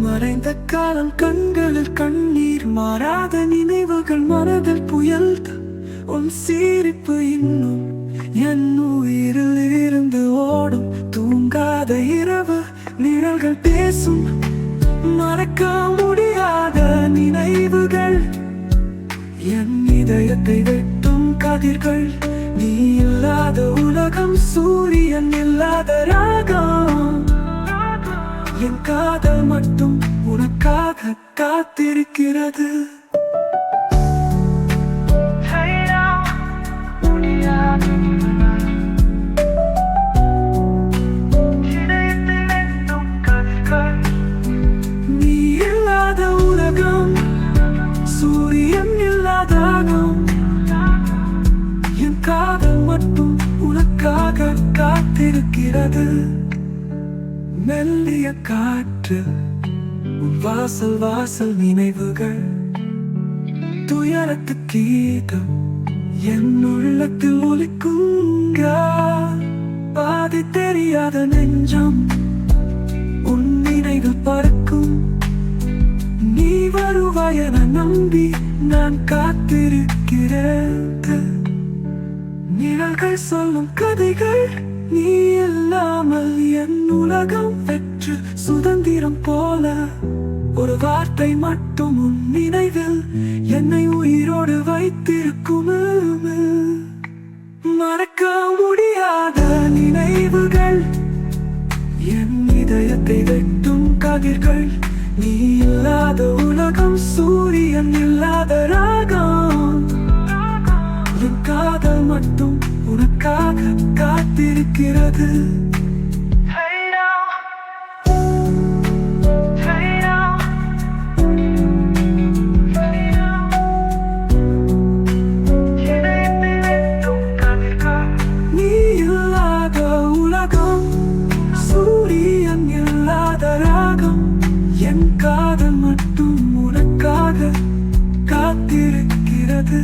மறைந்த காலம் கண்களில் கண்ணீர் மாறாத நினைவுகள் மனதில் புயல் உன் சிரிப்பு இன்னும் என் உயிரில் இருந்து ஓடும். தூங்காத இரவு நிழல்கள் பேசும் மறக்க முடியாத நினைவுகள். என் இதயத்தை வெட்டும் கதிர்கள். நீ இல்லாத உலகம் சூரியன் இல்லாத ராகம். என் காதல் மட்டும் உனக்காக காத்திருக்கிறது. காத்திருக்கிறது மெல்லிய காற்று உன் வாசல் வாசல் நினைவுகள். துயரத்து கீதம் என் உள்ளத்தில் ஒலிக்குங்க. பாதி தெரியாத நெஞ்சம் உன் நினைவில் பறக்கும். நீ வருவாய் என நம்பி நான் காத்திருக்கிறேன் நிழல்கள் சொல்லும் கதைகள் நீ இல்லாமல் என் உலகம் பெற்று சுதந்திரம் போல. ஒரு வார்த்தை மட்டும் உன் நினைவில் என்னை உயிரோடு வைத்திருக்கும் மறக்க முடியாத நினைவுகள். என் இதயத்தை வெட்டும் கதிர்கள். நீ இல்லாத உலகம் சூரியன் இல்லாத ராகம். காத்திருக்கிறது நீ இல்லாத உலகம் சூரியன் இல்லாத ராகம் என் காதல் மட்டும் உனக்காக காத்திருக்கிறது.